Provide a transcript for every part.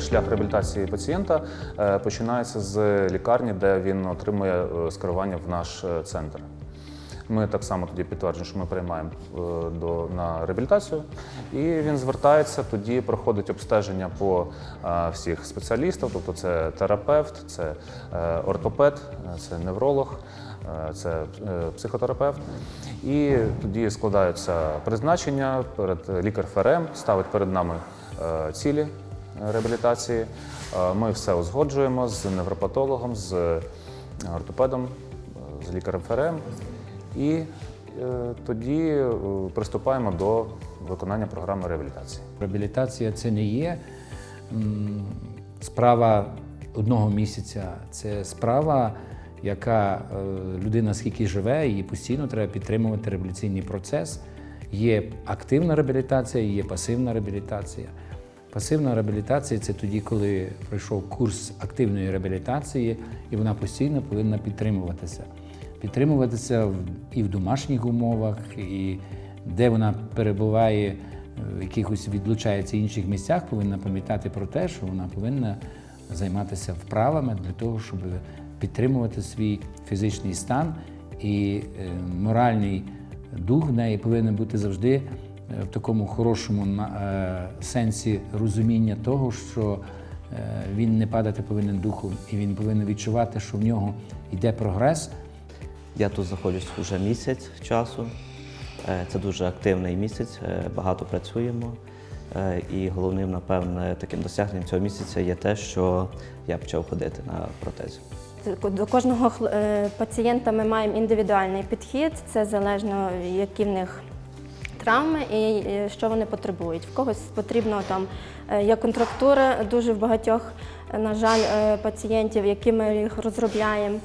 Шлях реабілітації пацієнта е, починається з лікарні, де він отримує е, скерування в наш е, центр. Ми так само тоді підтверджуємо, що ми приймаємо е, до, на реабілітацію, і він звертається, тоді проходить обстеження по е, всіх спеціалістів, тобто це терапевт, це е, ортопед, е, це невролог, е, це е, психотерапевт. І тоді складаються призначення перед лікар ФРМ, ставить перед нами е, цілі реабілітації. Е, Ми все узгоджуємо з невропатологом, з ортопедом, е, з лікарем ФРМ. І е, тоді е, приступаємо до виконання програми реабілітації. Реабілітація це не є справа одного місяця, це справа, яка е, людина скільки живе, її постійно треба підтримувати реабілітаційний процес. Є активна реабілітація, є пасивна реабілітація. Пасивна реабілітація це тоді, коли пройшов курс активної реабілітації, і вона постійно повинна підтримуватися. Підтримуватися і в домашніх умовах, і де вона перебуває, е, в якихось відлучається інших місцях, повинна пам'ятати про те, що вона повинна займатися вправами для того, щоб підтримувати свій фізичний стан і е, моральний дух в неї повинен бути завжди в такому хорошому е, сенсі розуміння того, що е, він не падати повинен духом, і він повинен відчувати, що в нього йде прогрес. Я тут знаходжусь вже місяць часу. Е, Це дуже активний місяць, е, багато працюємо. Е, І головним, напевне, таким досягненням цього місяця є те, що я почав ходити на протезі. До кожного е, пацієнта ми маємо індивідуальний підхід. Це залежно, які в них травми і що вони потребують. В когось потрібно там е, є контрактури дуже в багатьох, е, на жаль, е, пацієнтів, які ми їх розробляємо.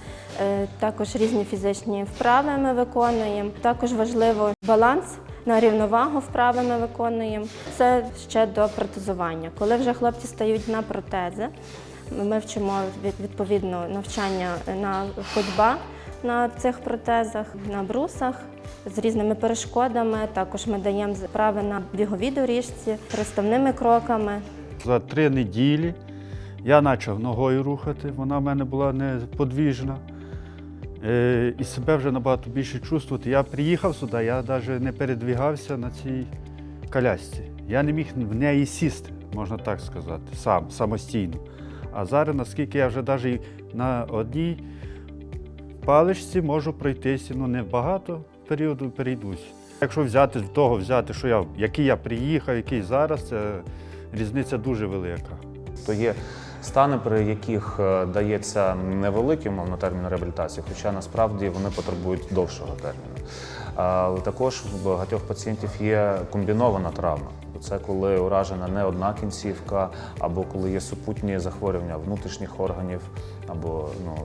Також різні фізичні вправи ми виконуємо. Також важливо баланс. На рівновагу вправи ми виконуємо. Це ще до протезування. Коли вже хлопці стають на протези, ми вчимо відповідно навчання на ходьба на цих протезах, на брусах з різними перешкодами. Також ми даємо вправи на біговій доріжці, приставними кроками. За три неділі я почав ногою рухати, вона в мене була неподвіжна. Е, І себе вже набагато більше чувствувати. Я приїхав сюди, я навіть не передвігався на цій колясці. Я не міг в неї сісти, можна так сказати, сам, самостійно. А зараз, наскільки я вже навіть на одній паличці можу пройтися, ну не багато періоду перейдусь. Якщо взяти з того, взяти, що я, який я приїхав, який зараз, це різниця дуже велика. То є стани, при яких е, дається невеликий умовно термін реабілітації, хоча насправді вони потребують довшого терміну. Але також в багатьох пацієнтів є комбінована травма. Це коли уражена не одна кінцівка, або коли є супутні захворювання внутрішніх органів, або ну,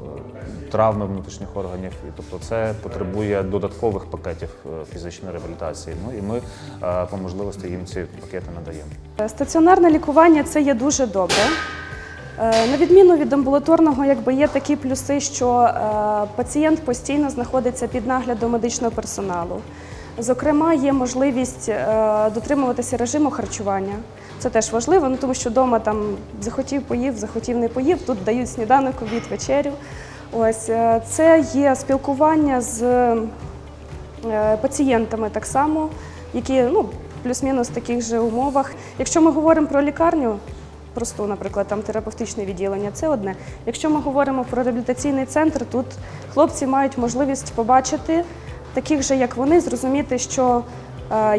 травми внутрішніх органів. І, тобто це потребує додаткових пакетів е, фізичної реабілітації. Ну і ми е, по можливості їм ці пакети надаємо. Стаціонарне лікування це є дуже добре. Е, На відміну від амбулаторного, якби є такі плюси, що е, пацієнт постійно знаходиться під наглядом медичного персоналу. Зокрема, є можливість е, дотримуватися режиму харчування. Це теж важливо, ну, тому що вдома там захотів поїв, захотів не поїв. Тут дають сніданок, обід, вечерю. Ось е, це є спілкування з е, пацієнтами так само, які ну, плюс-мінус в таких же умовах. Якщо ми говоримо про лікарню, просту, наприклад, там терапевтичне відділення, це одне. Якщо ми говоримо про реабілітаційний центр, тут хлопці мають можливість побачити таких же, як вони, зрозуміти, що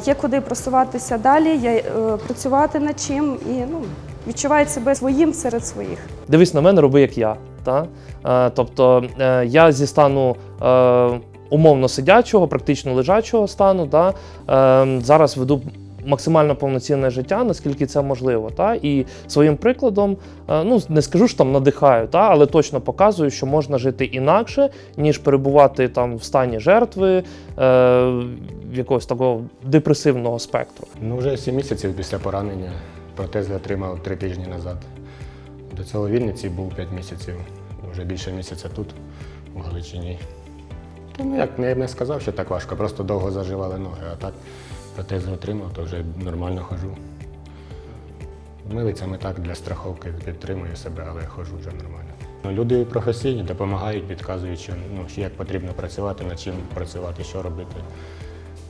є куди просуватися далі, є е, працювати над чим і ну, відчувають себе своїм серед своїх. дивись на мене, роби як я. Та? Е, тобто е, я зі стану е, умовно сидячого, практично лежачого стану, та? Е, зараз веду максимально повноцінне життя, наскільки це можливо. Та? І своїм прикладом, е, ну не скажу що там надихаю, та? але точно показую, що можна жити інакше, ніж перебувати там в стані жертви е, якогось такого депресивного спектру. Ну, вже 7 місяців після поранення. Протез отримав 3 тижні назад. До цього Вінниці був 5 місяців, вже більше місяця тут, у Галичині. Ну, як я б не сказав, що так важко, просто довго заживали ноги, а так протези отримав, то вже нормально ходжу. Милицями так для страховки підтримую себе, але ходжу вже нормально. Ну, Люди професійні, допомагають, підказують, що, ну, як потрібно працювати, над чим працювати, що робити.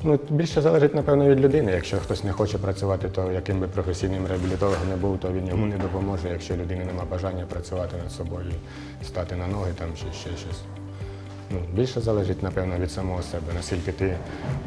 Ну, більше залежить, напевно, від людини. Якщо хтось не хоче працювати, то яким би професійним реабілітологом не був, то він йому не допоможе. Якщо людини немає бажання працювати над собою, стати на ноги там чи ще щось. Ну, більше залежить, напевно, від самого себе, наскільки ти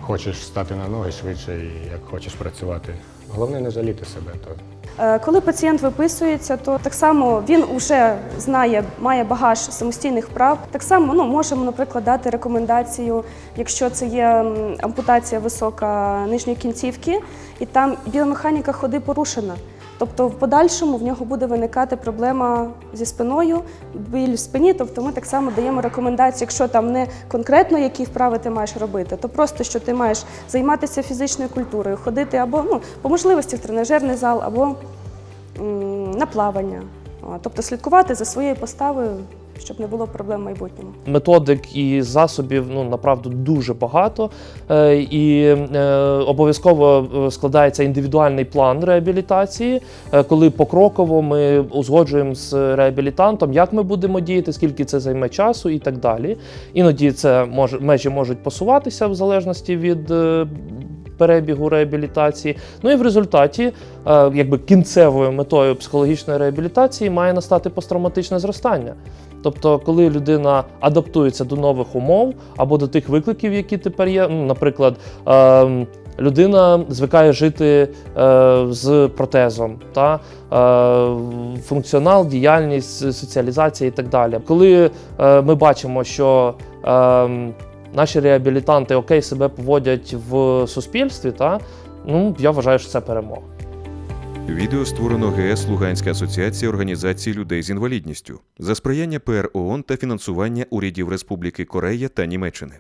хочеш стати на ноги швидше і як хочеш працювати. Головне не жаліти себе. То Е, Коли пацієнт виписується, то так само він вже знає, має багаж самостійних прав. Так само ну, можемо, наприклад, дати рекомендацію, якщо це є ампутація висока нижньої кінцівки, і там біомеханіка ходи порушена. Тобто в подальшому в нього буде виникати проблема зі спиною, біль в спині. Тобто ми так само даємо рекомендації, якщо там не конкретно які вправи ти маєш робити, то просто що ти маєш займатися фізичною культурою, ходити або ну, по можливості в тренажерний зал, або м, на плавання. Тобто слідкувати за своєю поставою, щоб не було проблем в майбутньому. методик і засобів ну направду дуже багато, Е, і е, обов'язково е, складається індивідуальний план реабілітації, коли покроково ми узгоджуємо з реабілітантом, як ми будемо діяти, скільки це займе часу і так далі. Іноді це може межі можуть посуватися в залежності від. Перебігу реабілітації, ну і в результаті, якби кінцевою метою психологічної реабілітації має настати посттравматичне зростання. Тобто, коли людина адаптується до нових умов або до тих викликів, які тепер є, ну, наприклад, е, людина звикає жити е, з протезом, та е, функціонал, діяльність, соціалізація і так далі. Коли е, ми бачимо, що е, наші реабілітанти окей себе поводять в суспільстві, та ну я вважаю, що це перемога. Відео створено ГС Луганська асоціація організацій людей з інвалідністю за сприяння ПР та фінансування урядів Республіки Корея та Німеччини.